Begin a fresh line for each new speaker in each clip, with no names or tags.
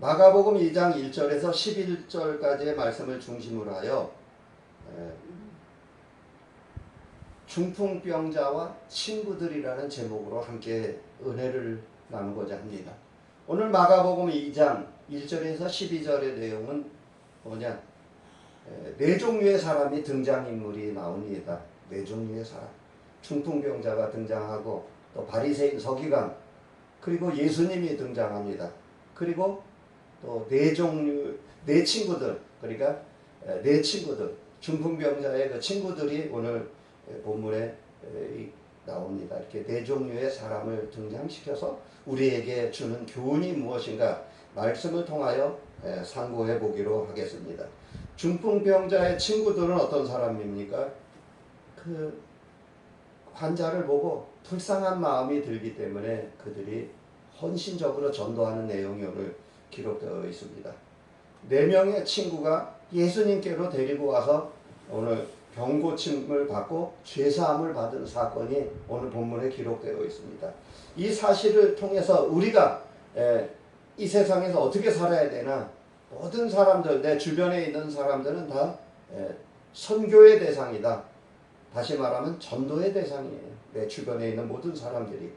마가복음 2장 1절에서 11절까지의 말씀을 중심으로 하여 에, 중풍병자와 친구들이라는 제목으로 함께 은혜를 나누고자 합니다. 오늘 마가복음 2장 1절에서 12절의 내용은 뭐냐? 에, 네 종류의 사람이 등장인물이 나옵니다. 네 종류의 사람. 중풍병자가 등장하고 또 바리새인 서기관 그리고 예수님이 등장합니다. 그리고 또네 종류 네 친구들 그러니까 에, 네 친구들 중풍병자의 그 친구들이 오늘 에, 본문에 나옵니다. 이렇게 네 종류의 사람을 등장시켜서 우리에게 주는 교훈이 무엇인가 말씀을 통하여 에, 상고해 보기로 하겠습니다. 중풍병자의 친구들은 어떤 사람입니까? 그 환자를 보고 불쌍한 마음이 들기 때문에 그들이 헌신적으로 전도하는 내용이 오늘 기록되어 있습니다. 네 명의 친구가 예수님께로 데리고 와서 오늘 병고침을 받고 죄사함을 받은 사건이 오늘 본문에 기록되어 있습니다. 이 사실을 통해서 우리가 에, 이 세상에서 어떻게 살아야 되나 모든 사람들 내 주변에 있는 사람들은 다 에, 선교의 대상이다. 다시 말하면 전도의 대상이에요. 내 주변에 있는 모든 사람들이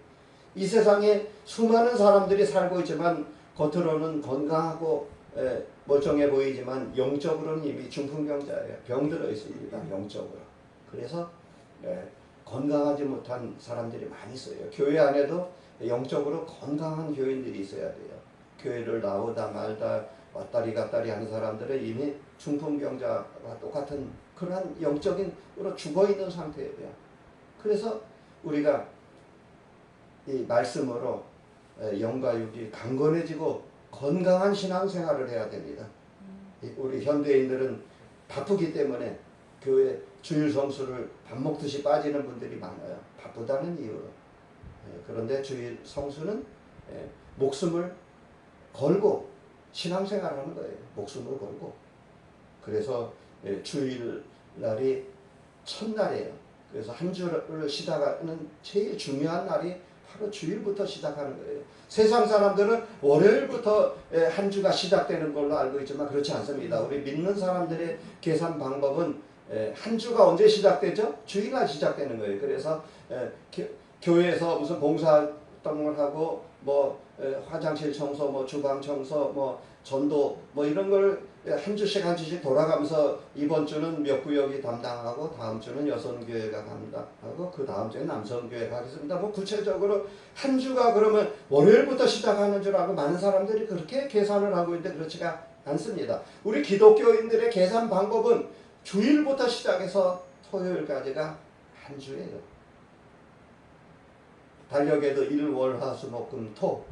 이 세상에 수많은 사람들이 살고 있지만 겉으로는 건강하고 에, 멀쩡해 보이지만 영적으로는 이미 중풍병자예요. 병들어 있습니다. 영적으로. 그래서 에, 건강하지 못한 사람들이 많이 있어요. 교회 안에도 영적으로 건강한 교인들이 있어야 돼요. 교회를 나오다 말다 왔다리 갔다리 하는 사람들은 이미 중풍병자와 똑같은 그러한 영적인으로 죽어 있는 상태예요. 그래서 우리가 이 말씀으로 에, 영과 육이 강건해지고 건강한 신앙생활을 해야 됩니다. 이 우리 현대인들은 바쁘기 때문에 교회 주일 성수를 밥 먹듯이 빠지는 분들이 많아요. 바쁘다는 이유로. 예, 그런데 주일 성수는 예, 목숨을 걸고 신앙생활 하는 거예요. 목숨을 걸고. 그래서 예, 주일 날이 첫날이에요. 그래서 한 주를 시작하는 제일 중요한 날이 바로 주일부터 시작하는 거예요. 세상 사람들은 월요일부터 예, 한 주가 시작되는 걸로 알고 있지만 그렇지 않습니다. 우리 믿는 사람들의 계산 방법은 예, 한 주가 언제 시작되죠? 주일날 시작되는 거예요. 그래서 교회에서 무슨 봉사 활동을 하고 뭐 에, 화장실 청소, 뭐 주방 청소, 뭐 전도 뭐 이런 걸 한 주씩 한 주씩 돌아가면서 이번 주는 몇 구역이 담당하고 다음 주는 여성교회가 담당하고 그 다음 주에 남성교회가 하겠습니다. 뭐 구체적으로 한 주가 그러면 월요일부터 시작하는 줄 알고 많은 사람들이 그렇게 계산을 하고 있는데 그렇지가 않습니다. 우리 기독교인들의 계산 방법은 주일부터 시작해서 토요일까지가 한 주예요. 달력에도 일, 월, 화, 수, 목, 금, 토.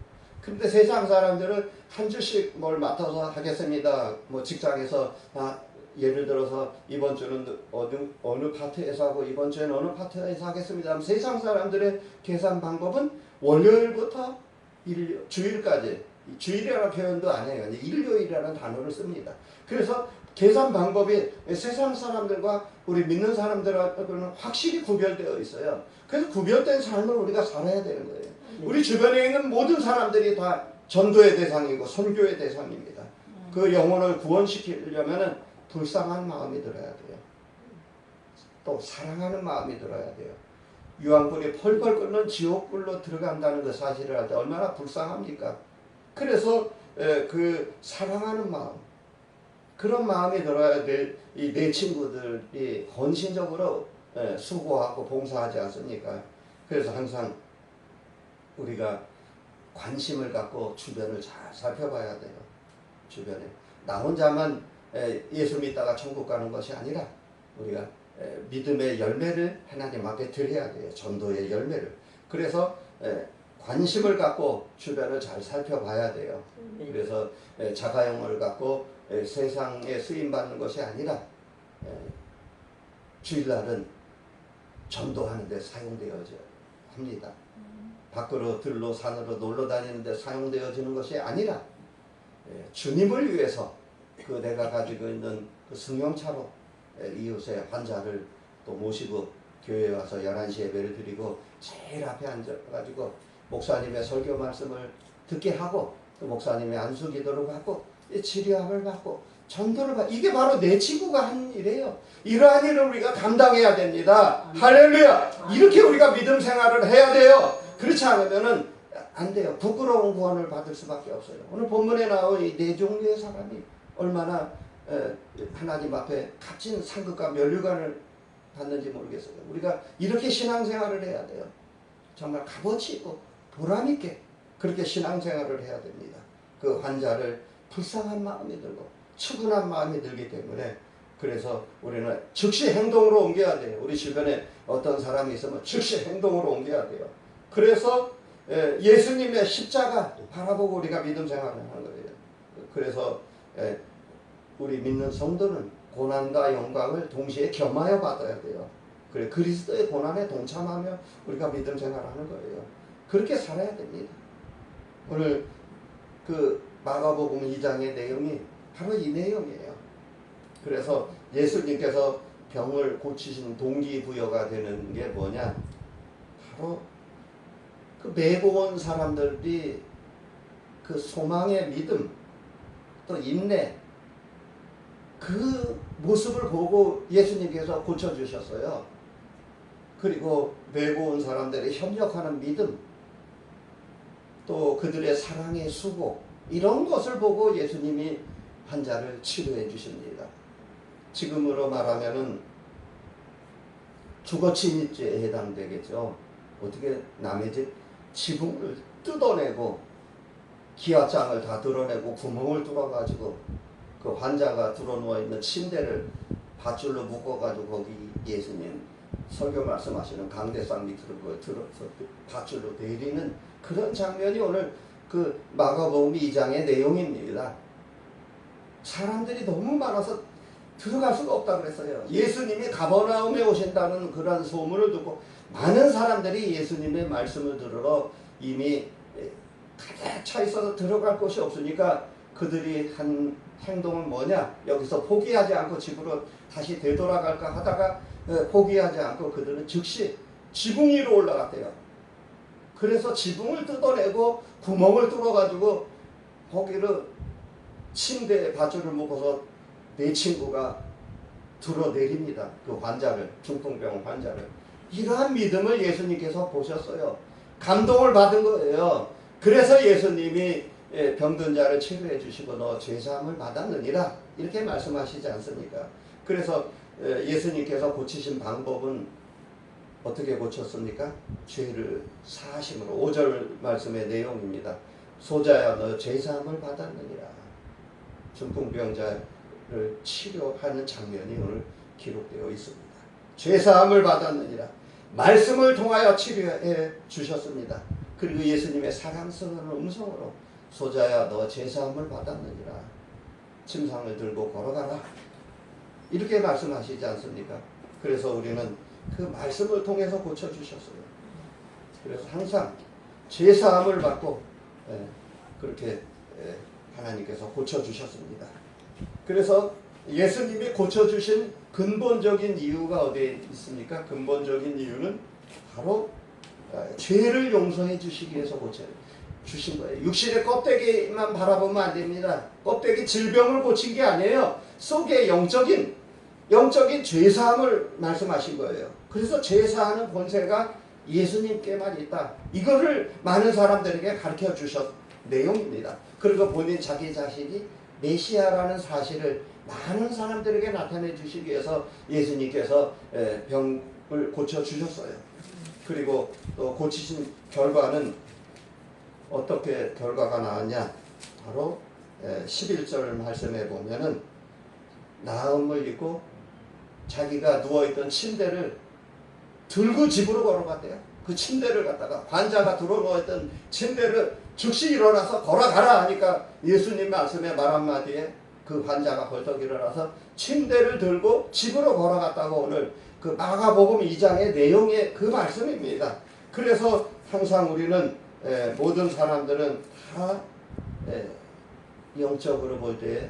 근데 세상 사람들은 한 주씩 뭘 맡아서 하겠습니다. 뭐 직장에서 아, 예를 들어서 이번 주는 어느 어느 파트에서 하고 이번 주에는 어느 파트에서 하겠습니다. 세상 사람들의 계산 방법은 월요일부터 일, 주일까지 주일이라는 표현도 안 해요. 일요일이라는 단어를 씁니다. 그래서 계산 방법이 세상 사람들과 우리 믿는 사람들하고는 확실히 구별되어 있어요. 그래서 구별된 삶을 우리가 살아야 되는 거예요. 우리 주변에 있는 모든 사람들이 다 전도의 대상이고 선교의 대상입니다. 그 영혼을 구원시키려면은 불쌍한 마음이 들어야 돼요. 또 사랑하는 마음이 들어야 돼요. 유황불이 펄펄 끓는 지옥불로 들어간다는 그 사실을 알 때 얼마나 불쌍합니까? 그래서 에, 그 사랑하는 마음 그런 마음이 들어야 될 이 내 친구들이 헌신적으로 에, 수고하고 봉사하지 않습니까? 그래서 항상 우리가 관심을 갖고 주변을 잘 살펴봐야 돼요. 주변에 나 혼자만 에, 예수 믿다가 천국 가는 것이 아니라 우리가 에, 믿음의 열매를 하나님 앞에 드려야 돼요. 전도의 열매를. 그래서 에, 관심을 갖고 주변을 잘 살펴봐야 돼요. 그래서 에, 자가용을 갖고 에, 세상에 쓰임 받는 것이 아니라 에, 주일날은 전도하는 데 사용되어져 합니다. 밖으로 들로 산으로 놀러 다니는데 사용되어지는 것이 아니라 예, 주님을 위해서 그 내가 가지고 있는 그 승용차로 예, 이웃의 환자를 또 모시고 교회에 와서 11시 예배를 드리고 제일 앞에 앉아가지고 목사님의 설교 말씀을 듣게 하고 또 목사님의 안수 기도를 이 치료함을 받고 전도를 받 이게 바로 내 친구가 한 일이에요. 이러한 일을 우리가 감당해야 됩니다. 할렐루야. 이렇게 우리가 믿음 생활을 해야 돼요. 그렇지 않으면은 안 돼요. 부끄러운 구원을 받을 수밖에 없어요. 오늘 본문에 나온 이 네 종류의 사람이 얼마나 에, 하나님 앞에 값진 상급과 면류관을 받는지 모르겠어요. 우리가 이렇게 신앙생활을 해야 돼요. 정말 값어치 있고 보람 있게 그렇게 신앙생활을 해야 됩니다. 그 환자를 불쌍한 마음이 들고 측은한 마음이 들기 때문에 그래서 우리는 즉시 행동으로 옮겨야 돼요. 우리 주변에 어떤 사람이 있으면 즉시 행동으로 옮겨야 돼요. 그래서 예, 예수님의 십자가 바라보고 우리가 믿음 생활을 하는 거예요. 그래서 예, 우리 믿는 성도는 고난과 영광을 동시에 겸하여 받아야 돼요. 그래 그리스도의 고난에 동참하며 우리가 믿음 생활하는 거예요. 그렇게 살아야 됩니다. 오늘 그 마가복음 2장의 내용이 바로 이 내용이에요. 그래서 예수님께서 병을 고치신 동기부여가 되는 게 뭐냐? 바로 그 메고 온 사람들이 그 소망의 믿음 또 인내 그 모습을 보고 예수님께서 고쳐주셨어요. 그리고 메고 온 사람들의 협력하는 믿음 또 그들의 사랑의 수고 이런 것을 보고 예수님이 환자를 치료해 주십니다. 지금으로 말하면은 주거침입죄에 해당되겠죠. 어떻게 남의 집 지붕을 뜯어내고 기와장을 다 드러내고 구멍을 뚫어가지고 그 환자가 들어누워 있는 침대를 밧줄로 묶어가지고 거기 예수님 설교 말씀하시는 강대상 밑으로 그 들어서 밧줄로 내리는 그런 장면이 오늘 그 마가복음 2장의 내용입니다. 사람들이 너무 많아서 들어갈 수가 없다 그랬어요. 예수님이 가버나움에 오신다는 그런 소문을 듣고 많은 사람들이 예수님의 말씀을 들으러 이미 가득 차 있어서 들어갈 곳이 없으니까 그들이 한 행동은 뭐냐? 여기서 포기하지 않고 집으로 다시 되돌아갈까 하다가 어, 포기하지 않고 그들은 즉시 지붕 위로 올라갔대요. 그래서 지붕을 뜯어내고 구멍을 뚫어가지고 거기를 침대에 밧줄을 묶어서 내 친구가 들어내립니다. 그 환자를 중풍병 환자를 이러한 믿음을 예수님께서 보셨어요. 감동을 받은 거예요. 그래서 예수님이 예, 병든 자를 치료해 주시고 너 죄사함을 받았느니라 이렇게 말씀하시지 않습니까? 그래서 예, 예수님께서 고치신 방법은 어떻게 고쳤습니까? 죄를 사하심으로 5절 말씀의 내용입니다. 소자야 너 죄사함을 받았느니라. 중풍병자를 치료하는 장면이 오늘 기록되어 있습니다. 죄사함을 받았느니라. 말씀을 통하여 치료해 주셨습니다. 그리고 예수님의 사랑스러운 음성으로 소자야 너 죄사함을 받았느니라. 침상을 들고 걸어가라. 이렇게 말씀하시지 않습니까? 그래서 우리는 그 말씀을 통해서 고쳐주셨어요. 그래서 항상 죄사함을 받고 예, 그렇게 예, 하나님께서 고쳐주셨습니다. 그래서 예수님이 고쳐주신 근본적인 이유가 어디에 있습니까? 근본적인 이유는 바로 아, 죄를 용서해 주시기 위해서 고쳐 주신 거예요. 육신의 껍데기만 바라보면 안 됩니다. 껍데기 질병을 고친 게 아니에요. 속에 영적인 영적인 죄사함을 말씀하신 거예요. 그래서 죄사하는 권세가 예수님께만 있다. 이거를 많은 사람들에게 가르쳐 주셨 내용입니다. 그리고 본인 자기 자신이 메시아라는 사실을 많은 사람들에게 나타내 주시기 위해서 예수님께서 에, 병을 고쳐 주셨어요. 그리고 또 고치신 결과는 어떻게 결과가 나왔냐? 바로 에, 11절 말씀에 보면은 나음을 입고 자기가 누워있던 침대를 들고 집으로 걸어갔대요. 그 침대를 갖다가 환자가 들어 누워있던 침대를 즉시 일어나서 걸어가라 하니까 예수님 말씀에 말 한마디에 그 환자가 벌떡 일어나서 침대를 들고 집으로 걸어갔다고 오늘 그 마가복음 2장의 내용의 그 말씀입니다. 그래서 항상 우리는 에, 모든 사람들은 다 에, 영적으로 볼 때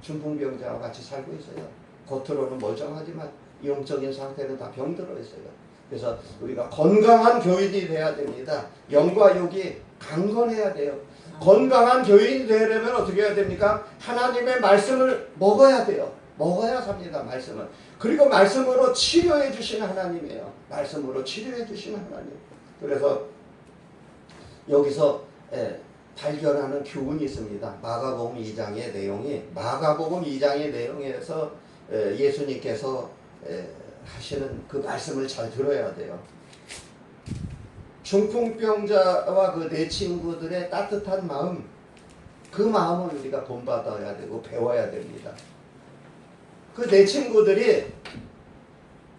중풍병자와 같이 살고 있어요. 겉으로는 멀쩡하지만 영적인 상태는 다 병들어 있어요. 그래서 우리가 건강한 교인이 돼야 됩니다. 영과 육이 강건해야 돼요. 건강한 교인이 되려면 어떻게 해야 됩니까? 하나님의 말씀을 먹어야 돼요. 먹어야 삽니다. 말씀은. 그리고 말씀으로 치료해 주시는 하나님이에요. 말씀으로 치료해 주시는 하나님. 그래서 여기서 예, 발견하는 교훈이 있습니다. 마가복음 2장의 내용이 마가복음 2장의 내용에서 예, 예수님께서 예, 하시는 그 말씀을 잘 들어야 돼요. 중풍병자와 그 내 친구들의 따뜻한 마음, 그 마음을 우리가 본받아야 되고 배워야 됩니다. 그 내 친구들이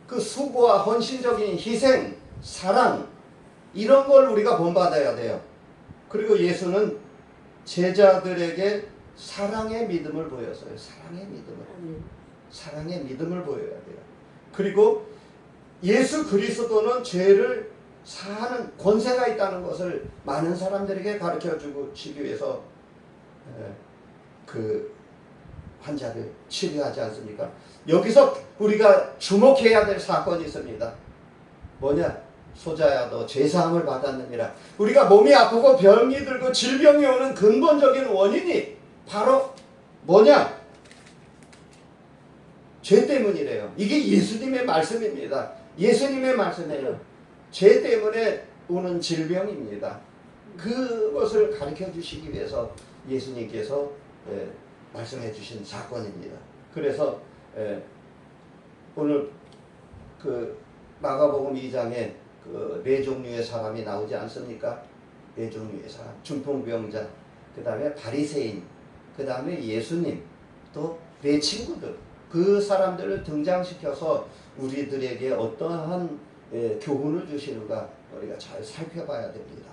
그 수고와 헌신적인 희생, 사랑, 이런 걸 우리가 본받아야 돼요. 그리고 예수는 제자들에게 사랑의 믿음을 보였어요. 사랑의 믿음을. 사랑의 믿음을 보여야 돼요. 그리고 예수 그리스도는 죄를 사하는 권세가 있다는 것을 많은 사람들에게 가르쳐 주고 치기 위해서 에, 그 환자를 치료하지 않습니까? 여기서 우리가 주목해야 될 사건이 있습니다. 뭐냐? 소자야 너 죄사함을 받았느니라. 우리가 몸이 아프고 병이 들고 질병이 오는 근본적인 원인이 바로 뭐냐? 죄 때문이래요. 이게 예수님의 말씀입니다. 예수님의 말씀이에요. 죄 때문에 오는 질병입니다. 그것을 가르쳐 주시기 위해서 예수님께서 예, 말씀해 주신 사건입니다. 그래서 예, 오늘 그 마가복음 2장에 그 네 종류의 사람이 나오지 않습니까? 네 종류의 사람, 중풍병자, 그 다음에 바리새인, 그 다음에 예수님, 또네 친구들, 그 사람들을 등장시켜서 우리들에게 어떠한 예, 교훈을 주시는가 우리가 잘 살펴봐야 됩니다.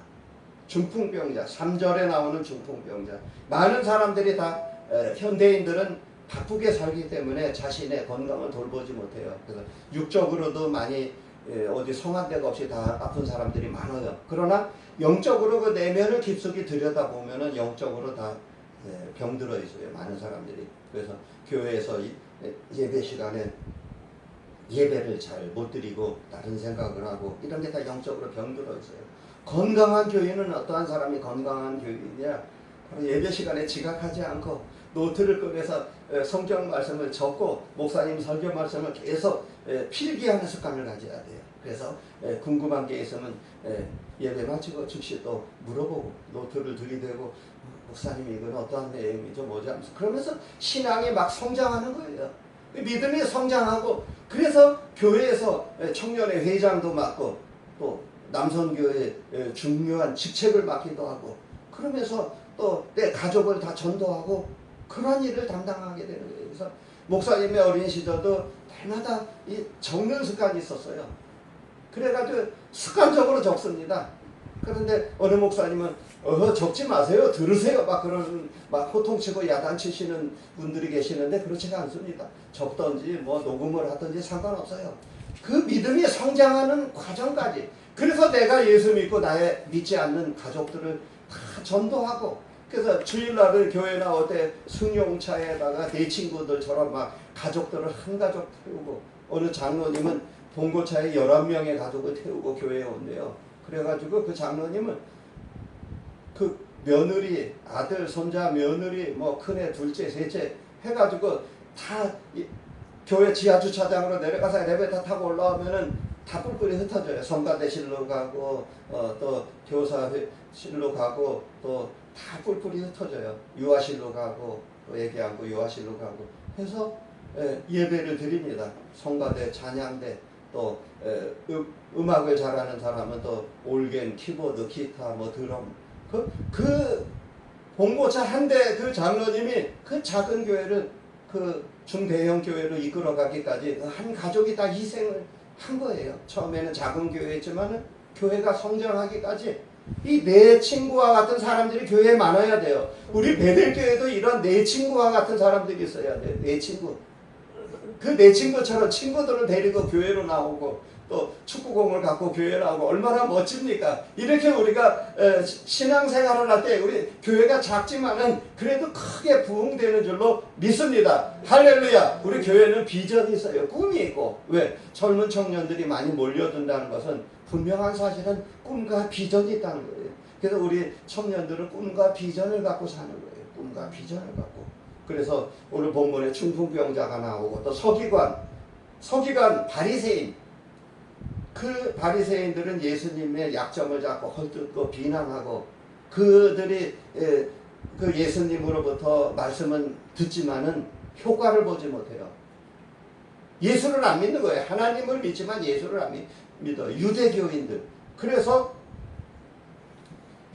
중풍병자, 3절에 나오는 중풍병자. 많은 사람들이 다 에, 현대인들은 바쁘게 살기 때문에 자신의 건강을 돌보지 못해요. 그래서 육적으로도 많이 에, 어디 성한 데가 없이 다 아픈 사람들이 많아요. 그러나 영적으로 그 내면을 깊숙이 들여다보면은 영적으로 다 예, 병들어 있어요. 많은 사람들이. 그래서 교회에서 이- 예, 예배 시간에 예배를 잘 못 드리고 다른 생각을 하고 이런 게 다 영적으로 병들어 있어요. 건강한 교인은 어떠한 사람이 건강한 교인이냐? 바로 예배 시간에 지각하지 않고 노트를 꺼내서 에, 성경 말씀을 적고 목사님 설교 말씀을 계속 에, 필기하는 습관을 가져야 돼요. 그래서 에, 궁금한 게 있으면 에, 예배 마치고 즉시 또 물어보고 노트를 들이대고 목사님 이건 어떠한 내용이죠 뭐지 하면서 그러면서 신앙이 막 성장하는 거예요. 믿음이 성장하고 그래서 교회에서 청년의 회장도 맡고 또 남선교회 중요한 직책을 맡기도 하고 그러면서 또 내 가족을 다 전도하고 그런 일을 담당하게 되는 거예요. 그래서 목사님의 어린 시절도 날마다 이 적는 습관이 있었어요. 그래가지고 습관적으로 적습니다. 그런데 어느 목사님은 어 적지 마세요. 들으세요. 막 그런 막 호통치고 야단치시는 분들이 계시는데 그렇지가 않습니다. 적던지 뭐 녹음을 하든지 상관없어요. 그 믿음이 성장하는 과정까지. 그래서 내가 예수 믿고 나의 믿지 않는 가족들을 다 전도하고 그래서 주일날을 교회 나올 때 승용차에다가 내 친구들처럼 막 가족들을 한 가족 태우고 어느 장로님은 봉고차에 11명의 가족을 태우고 교회에 온대요 그래가지고 그 장로님은 그 며느리, 아들, 손자, 며느리, 뭐 큰애, 둘째, 셋째 해가지고 다 이, 교회 지하 주차장으로 내려가서 엘리베이터 타고 올라오면은 다 뿔뿔이 흩어져요. 성가대실로 가고 어, 또 교사실로 가고 또 다 뿔뿔이 흩어져요. 유아실로 가고 또 얘기하고 유아실로 가고 해서 예, 예배를 드립니다. 성가대, 찬양대 또 에, 음, 음악을 잘하는 사람은 또 올겐, 키보드, 기타, 뭐 드럼 그, 그 봉고차 한 대 그 장로님이 그 작은 교회를 그 중대형 교회로 이끌어가기까지 그한 가족이 다 희생을 한 거예요. 처음에는 작은 교회였지만은 교회가 성장하기까지 이 내 친구와 같은 사람들이 교회에 많아야 돼요. 우리 베델교회도 이런 내 친구와 같은 사람들이 있어야 돼요. 내 친구. 그 내 친구처럼 친구들을 데리고 교회로 나오고 또 축구공을 갖고 교회 나오고 얼마나 멋집니까? 이렇게 우리가 신앙생활을 할 때 우리 교회가 작지만은 그래도 크게 부흥되는 줄로 믿습니다. 할렐루야. 우리 교회는 비전이 있어요. 꿈이 있고 왜 젊은 청년들이 많이 몰려든다는 것은 분명한 사실은 꿈과 비전이 있다는 거예요. 그래서 우리 청년들은 꿈과 비전을 갖고 사는 거예요. 꿈과 비전을 갖고. 그래서 오늘 본문에 중풍병자가 나오고 또 서기관, 서기관 바리새인 그 바리새인들은 예수님의 약점을 잡고 헐뜯고 비난하고 그들이 예, 그 예수님으로부터 말씀은 듣지만은 효과를 보지 못해요. 예수를 안 믿는 거예요. 하나님을 믿지만 예수를 안 믿- 믿어. 유대교인들. 그래서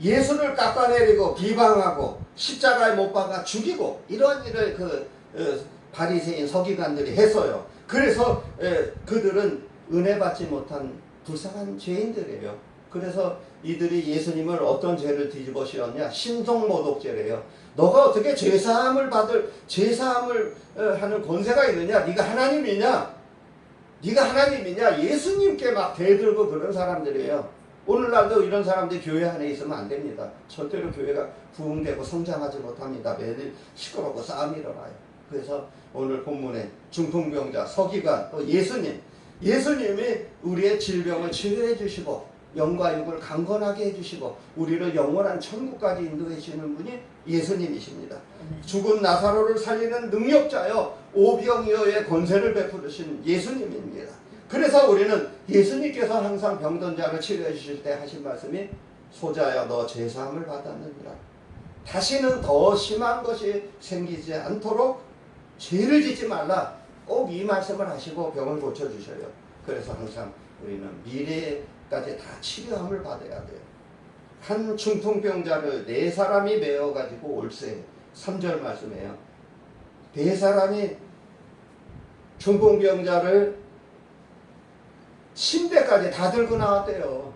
예수를 깎아내리고 비방하고 십자가에 못 박아 죽이고 이런 일을 그 어, 바리새인 서기관들이 했어요. 그래서 에, 그들은 은혜 받지 못한 불쌍한 죄인들이에요. 그래서 이들이 예수님을 어떤 죄를 뒤집어 씌웠냐? 신성모독죄래요. 너가 어떻게 죄사함을 받을 죄사함을 어, 하는 권세가 있느냐? 네가 하나님이냐? 네가 하나님이냐? 예수님께 막 대들고 그런 사람들이에요. 오늘날도 이런 사람들이 교회 안에 있으면 안 됩니다. 절대로 교회가 부흥되고 성장하지 못합니다. 매일 시끄럽고 싸움이 일어나요. 그래서 오늘 본문에 중풍병자, 서기관, 또 예수님, 예수님이 우리의 질병을 치료해 주시고 영과 육을 강건하게 해주시고 우리를 영원한 천국까지 인도해 주시는 분이 예수님이십니다. 죽은 나사로를 살리는 능력자여 오병이어의 권세를 베푸르신 예수님입니다. 그래서 우리는 예수님께서 항상 병든 자를 치료해 주실 때 하신 말씀이 소자여 너 죄사함을 받았느니라. 다시는 더 심한 것이 생기지 않도록 죄를 짓지 말라. 꼭 이 말씀을 하시고 병을 고쳐 주셔요. 그래서 항상 우리는 미래까지 다 치료함을 받아야 돼요. 한 중풍병자를 네 사람이 메어 가지고 올세 3절 말씀이에요. 네 사람이 중풍병자를 침대까지 다 들고 나왔대요.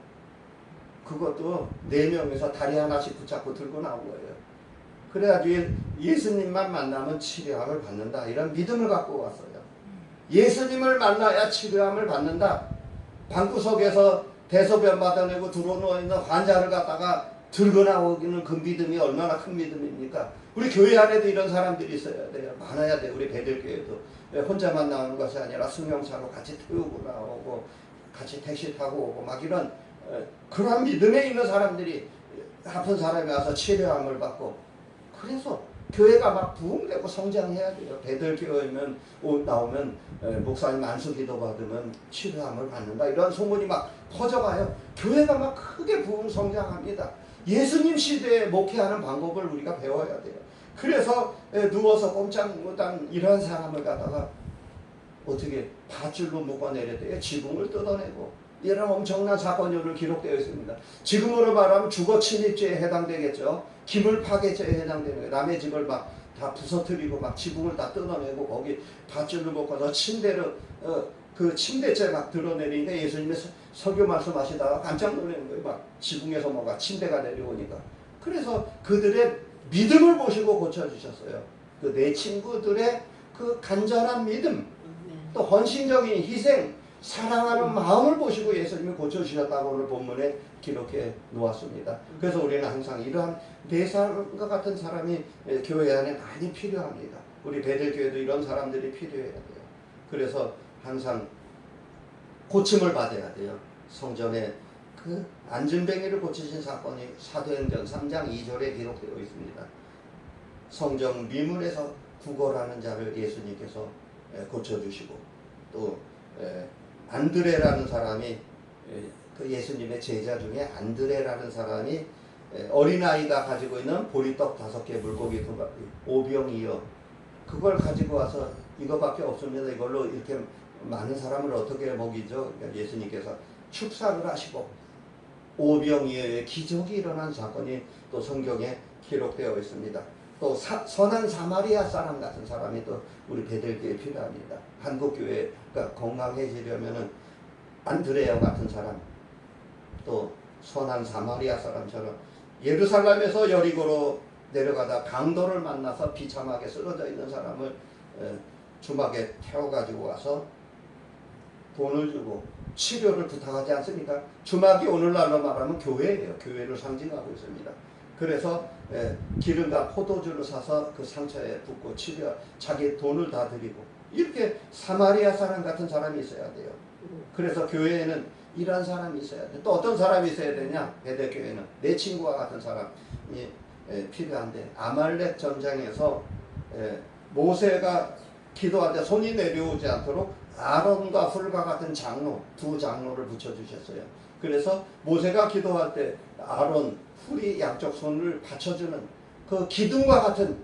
그것도 네 명에서 다리 하나씩 붙잡고 들고 나온 거예요. 그래가지고 예- 예수님만 만나면 치료함을 받는다. 이런 믿음을 갖고 왔어요. 예수님을 만나야 치료함을 받는다. 방구석에서 대소변 받아내고 들어누워 있는 환자를 갖다가 들고 나오기는 그 믿음이 얼마나 큰 믿음입니까? 우리 교회 안에도 이런 사람들이 있어야 돼요. 많아야 돼요. 우리 배들교회도. 예, 혼자만 나오는 것이 아니라 승용차로 같이 태우고 나오고 같이 택시 타고 오고 막 이런 어, 그런 믿음에 있는 사람들이 아픈 사람이 와서 치료함을 받고 그래서 교회가 막 부흥되고 성장해야 돼요. 배들교회면 오- 나오면 에, 목사님 안수 기도 받으면 치료함을 받는다 이런 소문이 막 퍼져가요. 교회가 막 크게 부흥 성장합니다. 예수님 시대에 목회하는 방법을 우리가 배워야 돼요. 그래서 에, 누워서 꼼짝 못한 이런 사람을 갖다가 어떻게 밧줄로 묶어내려대요. 지붕을 뜯어내고 이런 엄청난 오늘 기록되어 있습니다. 지금으로 말하면 주거 침입죄에 해당되겠죠. 기물 파괴죄에 해당되는 거예요. 남의 집을 막 다 부서뜨리고 막 지붕을 다 뜯어내고 거기 밧줄을 묶어서 침대를 어, 그 침대째 막 드러내리니까 예수님의 서- 설교 말씀하시다가 깜짝 놀라는 거예요. 막 지붕에서 뭐가 침대가 내려오니까. 그래서 그들의 믿음을 보시고 고쳐주셨어요. 그 내 친구들의 그 간절한 믿음, 또 헌신적인 희생, 사랑하는 마음을 보시고 예수님이 고쳐주셨다고 오늘 본문에 기록해 놓았습니다. 그래서 우리는 항상 이러한 네 사람과 같은 사람이 예, 교회 안에 많이 필요합니다. 우리 베들교회도 이런 사람들이 필요해야 돼요. 그래서 항상 고침을 받아야 돼요. 성전에 그 안진뱅이를 고치신 사건이 사도행전 3장 2절에 기록되어 있습니다. 성전 미문에서 구걸하는 자를 예수님께서 예, 고쳐주시고 또 예, 안드레라는 사람이 예, 그 예수님의 제자 중에 안드레라는 사람이 예, 어린아이가 가지고 있는 보리떡 다섯 개 물고기 두 마리 오병이어 그걸 가지고 와서 이거밖에 없습니다. 이걸로 이렇게 많은 사람을 어떻게 먹이죠? 그러니까 예수님께서 축사를 하시고 오병이어의 기적이 일어난 사건이 또 성경에 기록되어 있습니다. 또 사- 선한 사마리아 사람 같은 사람이 또 우리 베들교에 필요합니다. 한국 교회가 건강해지려면은 안드레아 같은 사람, 또 선한 사마리아 사람처럼 예루살렘에서 여리고로 내려가다 강도를 만나서 비참하게 쓰러져 있는 사람을 에, 주막에 태워가지고 와서 돈을 주고 치료를 부탁하지 않습니까? 주막이 오늘날로 말하면 교회예요. 교회를 상징하고 있습니다. 그래서 예, 기름과 포도주를 사서 그 상처에 붓고 치료, 자기 돈을 다 드리고 이렇게 사마리아 사람 같은 사람이 있어야 돼요. 그래서 교회에는 이런 사람이 있어야 돼. 또 어떤 사람이 있어야 되냐? 베델교회는 내 친구와 같은 사람이 예, 필요한데 아말렉 전장에서 예, 모세가 기도할 때 손이 내려오지 않도록 아론과 훌과 같은 장로 두 장로를 붙여주셨어요. 그래서 모세가 기도할 때 아론 훌이 양쪽 손을 받쳐주는 그 기둥과 같은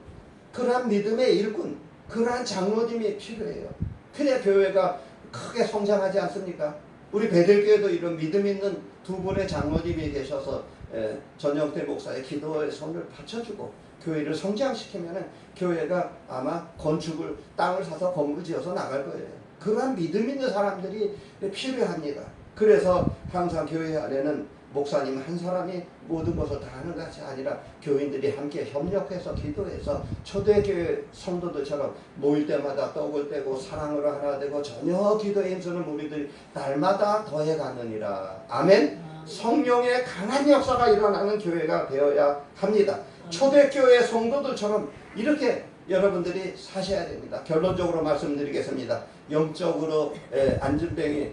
그러한 믿음의 일꾼 그러한 장로님이 필요해요. 그래야 교회가 크게 성장하지 않습니까? 우리 베들교회도 이런 믿음 있는 두 분의 장로님이 계셔서 에, 전영태 목사의 기도의 손을 받쳐주고 교회를 성장시키면은 교회가 아마 건축을 땅을 사서 건물 지어서 나갈 거예요. 그러한 믿음 있는 사람들이 필요합니다. 그래서 항상 교회 안에는 목사님 한 사람이 모든 것을 다 하는 것이 아니라 교인들이 함께 협력해서 기도해서 초대교회 성도들처럼 모일 때마다 떡을 떼고 사랑으로 하나 되고 전혀 기도에 힘쓰는 우리들이 날마다 더해가느니라. 아멘. 성령의 강한 역사가 일어나는 교회가 되어야 합니다. 초대교회 성도들처럼 이렇게 여러분들이 사셔야 됩니다. 결론적으로 말씀드리겠습니다. 영적으로 에, 안전뱅이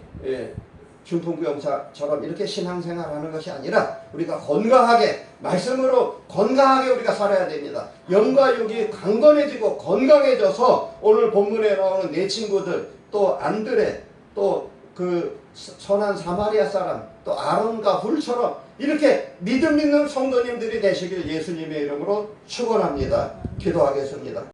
에, 균풍구영사처럼 이렇게 신앙생활하는 것이 아니라 우리가 건강하게 말씀으로 건강하게 우리가 살아야 됩니다. 영과 육이 강건해지고 건강해져서 오늘 본문에 나오는 내 친구들 또 안드레 또 그 선한 사마리아 사람 또 아론과 훌처럼 이렇게 믿음 있는 성도님들이 되시길 예수님의 이름으로 축원합니다. 기도하겠습니다.